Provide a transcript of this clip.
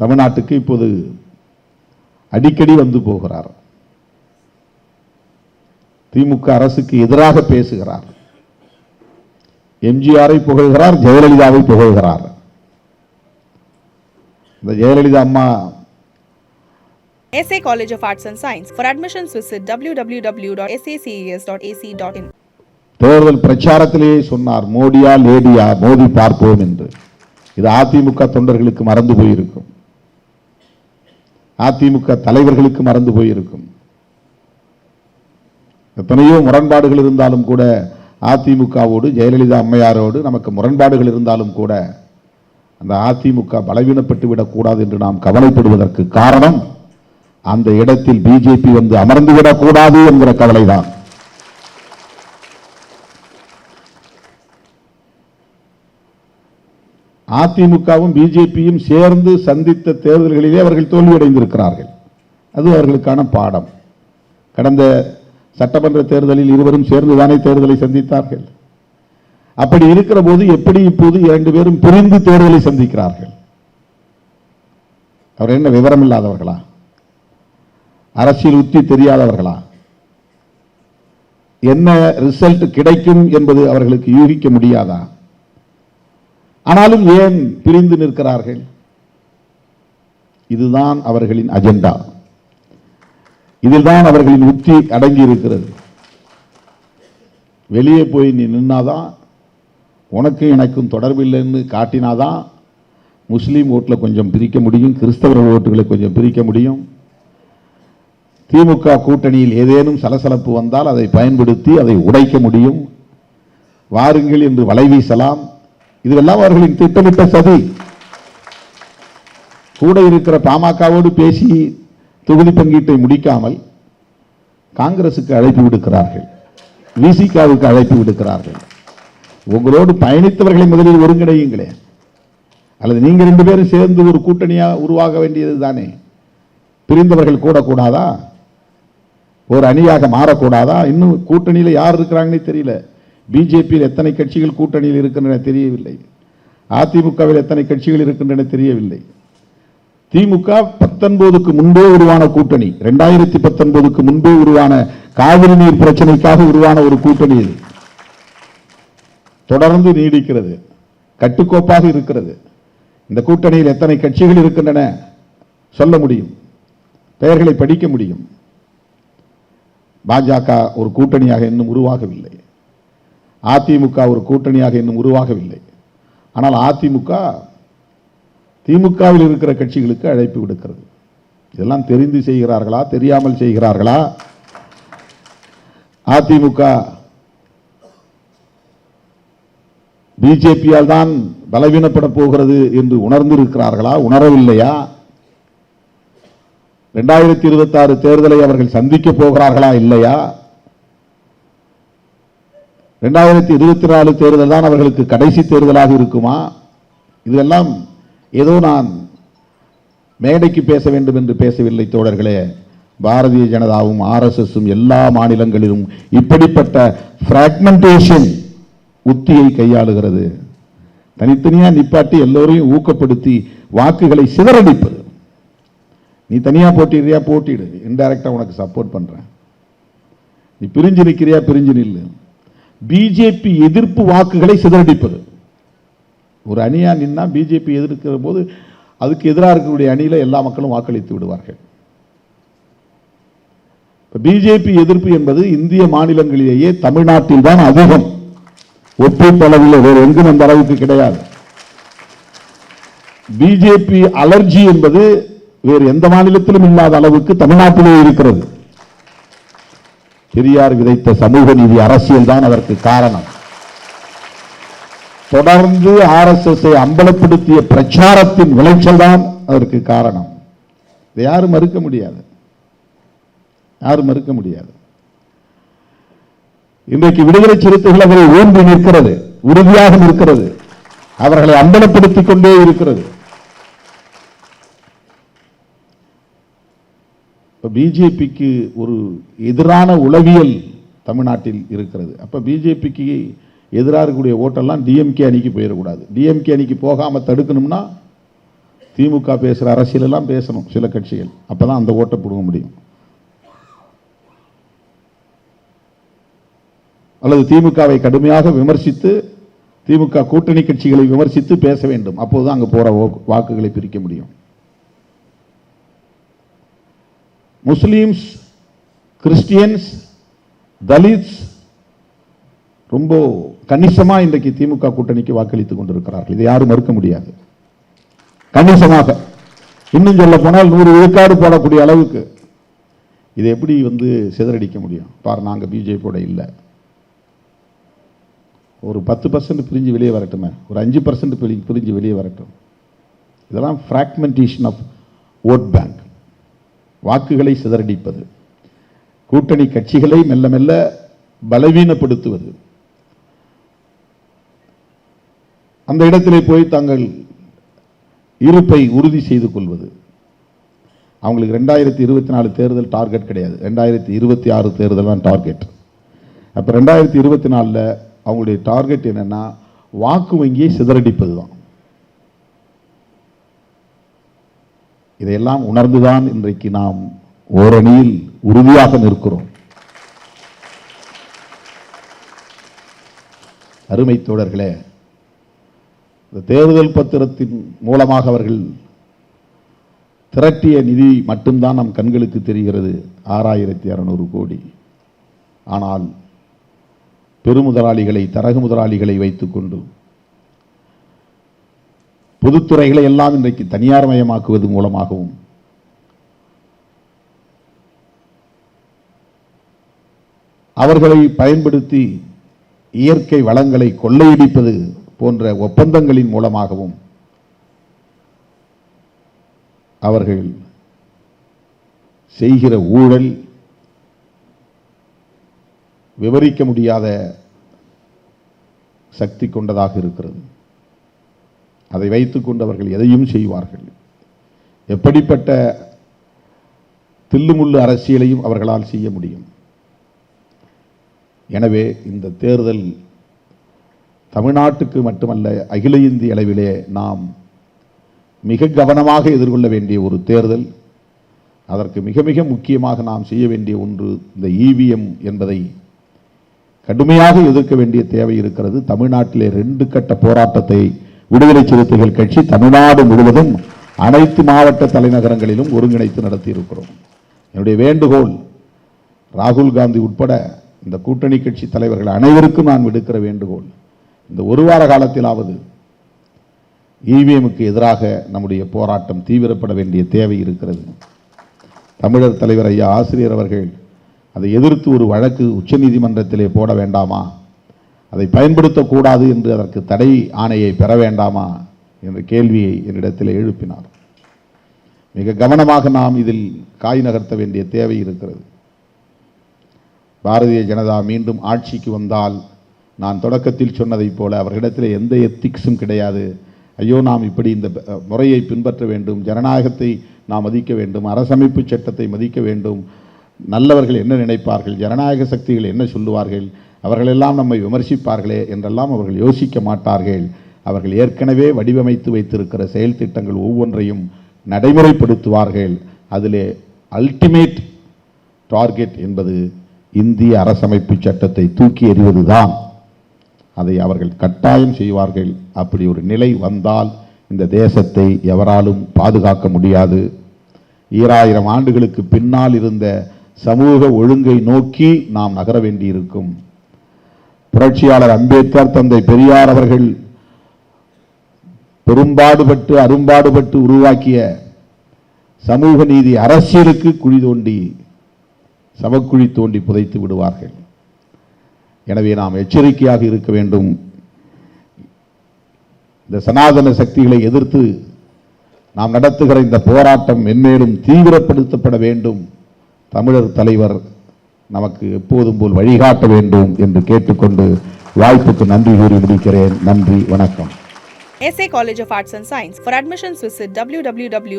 தமிழ்நாட்டுக்கு இப்போது அடிக்கடி வந்து போகிறார். திமுக அரசுக்கு எதிராக பேசுகிறார். எம்ஜிஆரை புகழ்கிறார் ஜெயலலிதாவை புகழ்கிறார். இந்த ஜெயலலிதா அம்மா SA College of Arts and Science. For admissions, visit www.saces.ac.in. தேர்தல் பிரச்சாரத்திலேயே சொன்னார் மோடியா லேடியா மோதி பார்ப்போம் என்று. இது அதிமுக தொண்டர்களுக்கு மறந்து போயிருக்கும். அதிமுக தலைவர்களுக்கு மறந்து போயிருக்கும். எத்தனையோ முரண்பாடுகள் இருந்தாலும் கூட அதிமுகவோடு ஜெயலலிதா அம்மையாரோடு நமக்கு முரண்பாடுகள் இருந்தாலும் கூட அந்த அதிமுக பலவீனப்பட்டு விடக்கூடாது என்று நாம் கவலைப்படுவதற்கு காரணம் அந்த இடத்தில் பிஜேபி வந்து அமர்ந்து விடக்கூடாது என்கிற கவலைதான். அதிமுகவும் பிஜேபியும் சேர்ந்து சந்தித்த தேர்தல்களிலே அவர்கள் தோல்வியடைந்திருக்கிறார்கள். அது அவர்களுக்கான பாடம். கடந்த சட்டமன்ற தேர்தலில் இருவரும் சேர்ந்துதானே தேர்தலை சந்தித்தார்கள். அப்படி இருக்கிற போது எப்படி இப்போது இரண்டு பேரும் பிரிந்து தேர்தலை சந்திக்கிறார்கள்? அவர் என்ன விவரம் இல்லாதவர்களா? அரசியல் உத்தி தெரியாதவர்களா? என்ன ரிசல்ட் கிடைக்கும் என்பது அவர்களுக்கு யூகிக்க முடியாதா? ஆனாலும் ஏன் பிரிந்து நிற்கிறார்கள்? இதுதான் அவர்களின் அஜெண்டா. இதில்தான் அவர்களின் உத்தி அடங்கி இருக்கிறது வெளியே போய் நீ நின்னாதான் உனக்கும் எனக்கும் தொடர்பு இல்லைன்னு காட்டினாதான் முஸ்லீம் ஓட்டில் கொஞ்சம் பிரிக்க முடியும் கிறிஸ்தவர்கள் ஓட்டுகளை கொஞ்சம் பிரிக்க முடியும். திமுக கூட்டணியில் ஏதேனும் சலசலப்பு வந்தால் அதை பயன்படுத்தி அதை உடைக்க முடியும். வாருங்கள் என்று வலை வீசலாம். இதுவெல்லாம் அவர்களின் திட்டமிட்ட சதி. கூட இருக்கிற பாமகவோடு பேசி தொகுதி பங்கீட்டை முடிக்காமல் காங்கிரசுக்கு அழைப்பு விடுக்கிறார்கள். விசிகாவுக்கு அழைப்பு விடுக்கிறார்கள். உங்களோடு பயணித்தவர்களை முதலில் ஒருங்கிணையுங்களே. அல்லது நீங்கள் ரெண்டு பேரும் சேர்ந்து ஒரு கூட்டணியாக உருவாக வேண்டியது தானே. பிரிந்தவர்கள் கூடக்கூடாதா? ஒரு அணியாக மாறக்கூடாதா? இன்னும் கூட்டணியில் யார் இருக்கிறாங்கன்னே தெரியல. பிஜேபியில் எத்தனை கட்சிகள் கூட்டணியில் இருக்கின்றன தெரியவில்லை. அதிமுகவில் எத்தனை கட்சிகள் இருக்கின்றன தெரியவில்லை. திமுக பத்தொன்பதுக்கு முன்பே உருவான கூட்டணி ரெண்டாயிரத்தி பத்தொன்பதுக்கு முன்பே உருவான காவிரி நீர் பிரச்சனைக்காக உருவான ஒரு கூட்டணி இது. தொடர்ந்து நீடிக்கிறது கட்டுக்கோப்பாக இருக்கிறது. இந்த கூட்டணியில் எத்தனை கட்சிகள் இருக்கின்றன சொல்ல முடியும் பெயர்களை படிக்க முடியும். பாஜக ஒரு கூட்டணியாக இன்னும் உருவாகவில்லை. அதிமுக ஒரு கூட்டணியாக இன்னும் உருவாகவில்லை. ஆனால் அதிமுக திமுகவில் இருக்கிற கட்சிகளுக்கு அழைப்பு விடுக்கிறது. இதெல்லாம் தெரிந்து செய்கிறார்களா தெரியாமல் செய்கிறார்களா? அதிமுக பிஜேபியால் தான் பலவீனப்பட போகிறது என்று உணர்ந்திருக்கிறார்களா உணரவில்லையா? ரெண்டாயிரத்தி இருபத்தி ஆறு தேர்தலை அவர்கள் சந்திக்க போகிறார்களா இல்லையா? ரெண்டாயிரத்தி இருபத்தி நாலு தேர்தல் தான் அவர்களுக்கு கடைசி தேர்தலாக இருக்குமா? இதெல்லாம் ஏதோ நான் மேடைக்கு பேச வேண்டும் என்று பேசவில்லை தோழர்களே. பாரதிய ஜனதாவும் ஆர்எஸ்எஸும் எல்லா மாநிலங்களிலும் இப்படிப்பட்ட ஃப்ராக்மெண்டேஷன் உத்தியை கையாளுகிறது. தனித்தனியாக நிப்பாட்டி எல்லோரையும் ஊக்கப்படுத்தி வாக்குகளை சிதறடிப்பது. நீ தனியாக போட்டிடுறியா? போட்டிடு. இன்டைரக்டாக உனக்கு சப்போர்ட் பண்ணுறேன் நீ பிரிஞ்சு நிற்கிறியா பிரிஞ்சு நில்லு. பிஜேபி எதிர்ப்பு வாக்குகளை சிதறடிப்பது. ஒரு அணியா நின்னா பிஜேபி எதிர்க்கிற போது அதுக்கு எதிராக இருக்கக்கூடிய அணியில எல்லா மக்களும் வாக்களித்து விடுவார்கள். பிஜேபி எதிர்ப்பு என்பது இந்திய மாநிலங்களிலேயே தமிழ்நாட்டில் தான் அதிகம். ஒப்பீட்டளவில் வேறு எங்கும் அந்த அளவுக்கு கிடையாது. பிஜேபி அலர்ஜி என்பது வேறு எந்த மாநிலத்திலும் இல்லாத அளவுக்கு தமிழ்நாட்டிலே இருக்கிறது. பெரியார் விதைத்த சமூக நீதி அரசியல் தான் அதற்கு காரணம். தொடர்ந்து ஆர்எஸ்எஸ் அம்பலப்படுத்திய பிரச்சாரத்தின் விளைச்சல் தான் அதற்கு காரணம். இதை யாரும் மறுக்க முடியாது. யாரும் மறுக்க முடியாது. இன்றைக்கு விடுதலை சிறுத்தைகள் அவரை ஓம்பி நிற்கிறது உறுதியாக நிற்கிறது. அவர்களை அம்பலப்படுத்திக் கொண்டே இருக்கிறது. இப்போ பிஜேபிக்கு ஒரு எதிரான உளவியல் தமிழ்நாட்டில் இருக்கிறது. அப்போ பிஜேபிக்கு எதிராக இருக்கக்கூடிய ஓட்டெல்லாம் டிஎம்கே அணிக்கு போயிடக்கூடாது. டிஎம்கே அணிக்கு போகாமல் தடுக்கணும்னா திமுக பேசுகிற அரசியலெல்லாம் பேசணும் சில கட்சிகள். அப்போ தான் அந்த ஓட்டை பிடுங்க முடியும். அல்லது திமுகவை கடுமையாக விமர்சித்து திமுக கூட்டணி கட்சிகளை விமர்சித்து பேச வேண்டும். அப்போது அங்கே போகிற வாக்குகளை பிரிக்க முடியும். முஸ்லீம்ஸ் கிறிஸ்டியன்ஸ் தலித்ஸ் ரொம்ப கணிசமாக இன்றைக்கு திமுக கூட்டணிக்கு வாக்களித்துக் கொண்டிருக்கிறார்கள். இதை யாரும் மறுக்க முடியாது. கணிசமாக. இன்னும் சொல்ல போனால் நூறு விழுக்காடு போடக்கூடிய அளவுக்கு இதை எப்படி வந்து சிதறடிக்க முடியும்? பாரு நாங்கள் பிஜேபியோட இல்லை. ஒரு பத்து பர்சன்ட் பிரிஞ்சு வெளியே வரட்டுமே. ஒரு அஞ்சு பர்சன்ட் பிரிஞ்சு வெளியே வரட்டும். இதெல்லாம் ஃப்ராக்மெண்டேஷன் ஆஃப் ஓட் பேங்க் வாக்குகளை சிதறடிப்பது கூட்டணி கட்சிகளை மெல்ல மெல்ல பலவீனப்படுத்துவது. அந்த இடத்திலே போய் தாங்கள் இருப்பை உறுதி செய்து கொள்வது. அவங்களுக்கு ரெண்டாயிரத்தி இருபத்தி நாலு தேர்தல் டார்கெட் கிடையாது. ரெண்டாயிரத்தி இருபத்தி ஆறு தேர்தல் தான் டார்கெட் அப்போ ரெண்டாயிரத்தி இருபத்தி நாலில் அவங்களுடைய டார்கெட் என்னென்னா வாக்கு வங்கியை சிதறடிப்பது தான் இதையெல்லாம் உணர்ந்துதான் இன்றைக்கு நாம் ஓரணியில் உறுதியாக நிற்கிறோம். அருமை தோழர்களே இந்த தேர்தல் பத்திரத்தின் மூலமாக அவர்கள் திரட்டிய நிதி மட்டும்தான் நம் கண்களுக்கு தெரிகிறது. ஆறாயிரத்தி அறநூறு கோடி. ஆனால் பெருமுதலாளிகளை தரகு முதலாளிகளை வைத்துக்கொண்டு பொதுத்துறைகளை எல்லாம் இன்றைக்கு தனியார் மயமாக்குவது மூலமாகவும் அவர்களை பயன்படுத்தி இயற்கை வளங்களை கொள்ளையடிப்பது போன்ற ஒப்பந்தங்களின் மூலமாகவும் அவர்கள் செய்கிற ஊழல் விவரிக்க முடியாத சக்தி கொண்டதாக இருக்கிறது. அதை வைத்துக்கொண்டு அவர்கள் எதையும் செய்வார்கள். எப்படிப்பட்ட தில்லுமுள்ளு அரசியலையும் அவர்களால் செய்ய முடியும்? எனவே இந்த தேர்தல் தமிழ்நாட்டுக்கு மட்டுமல்ல அகில இந்திய அளவிலே நாம் மிக கவனமாக எதிர்கொள்ள வேண்டிய ஒரு தேர்தல். அதற்கு மிக மிக முக்கியமாக நாம் செய்ய வேண்டிய ஒன்று இந்த இவிஎம் என்பதை கடுமையாக எதிர்க்க வேண்டிய தேவை இருக்கிறது. தமிழ்நாட்டிலே ரெண்டு கட்ட போராட்டத்தை விடுதலை சிறுத்தைகள் கட்சி தமிழ்நாடு முழுவதும் அனைத்து மாவட்ட தலைநகரங்களிலும் ஒருங்கிணைத்து நடத்தி இருக்கிறோம் என்னுடைய வேண்டுகோள் ராகுல் காந்தி உட்பட இந்த கூட்டணி கட்சி தலைவர்கள் அனைவருக்கும் நான் விடுக்கிற வேண்டுகோள் இந்த ஒரு வார காலத்திலாவது இவிஎம்முக்கு எதிராக நம்முடைய போராட்டம் தீவிரப்பட வேண்டிய தேவை இருக்கிறது. தமிழர் தலைவர் ஐயா ஆசிரியர் அவர்கள் அதை எதிர்த்து ஒரு வழக்கு உச்சநீதிமன்றத்திலே போட வேண்டாமா? அதை பயன்படுத்தக்கூடாது என்று அதற்கு தடை ஆணையை பெற வேண்டாமா என்ற கேள்வியை என்னிடத்தில் எழுப்பினார். மிக கவனமாக நாம் இதில் காய் நகர்த்த வேண்டிய தேவை இருக்கிறது. பாரதிய ஜனதா மீண்டும் ஆட்சிக்கு வந்தால் நான் தொடக்கத்தில் சொன்னதைப் போல அவர்களிடத்தில் எந்த எத்திக்ஸும் கிடையாது. ஐயோ நாம் இப்படி இந்த முறையை பின்பற்ற வேண்டும். ஜனநாயகத்தை நாம் மதிக்க வேண்டும். அரசமைப்பு சட்டத்தை மதிக்க வேண்டும். நல்லவர்கள் என்ன நினைப்பார்கள்? ஜனநாயக சக்திகள் என்ன சொல்லுவார்கள்? அவர்களெல்லாம் நம்மை விமர்சிப்பார்களே என்றெல்லாம் அவர்கள் யோசிக்க மாட்டார்கள். அவர்கள் ஏற்கனவே வடிவமைத்து வைத்திருக்கிற செயல் திட்டங்கள் ஒவ்வொன்றையும் நடைமுறைப்படுத்துவார்கள். அதிலே அல்டிமேட் டார்கெட் என்பது இந்திய அரசமைப்பு சட்டத்தை தூக்கி எறிவதுதான். அதை அவர்கள் கட்டாயம் செய்வார்கள். அப்படி ஒரு நிலை வந்தால் இந்த தேசத்தை எவராலும் பாதுகாக்க முடியாது. ஈராயிரம் ஆண்டுகளுக்கு பின்னால் இருந்த சமூக ஒழுங்கை நோக்கி நாம் நகர வேண்டியிருக்கும். புரட்சியாளர் அம்பேத்கர் தந்தை பெரியார் அவர்கள் பெரும்பாடுபட்டு அரும்பாடுபட்டு உருவாக்கிய சமூக நீதி அரசியலுக்கு குழி தோண்டி சவக்குழி தோண்டி புதைத்து விடுவார்கள். எனவே நாம் எச்சரிக்கையாக இருக்க வேண்டும். இந்த சனாதன சக்திகளை எதிர்த்து நாம் நடத்துகிற இந்த போராட்டம் மென்மேலும் தீவிரப்படுத்தப்பட வேண்டும். தமிழர் தலைவர் நமக்கு எப்போதும் போல் வழிகாட்ட வேண்டும் என்று கேட்டுக்கொண்டு வாய்ப்புக்கு நன்றி கூறி முடிக்கிறேன் நன்றி வணக்கம் SA College of Arts and Science. For admissions, visit www.sacas.ac.in.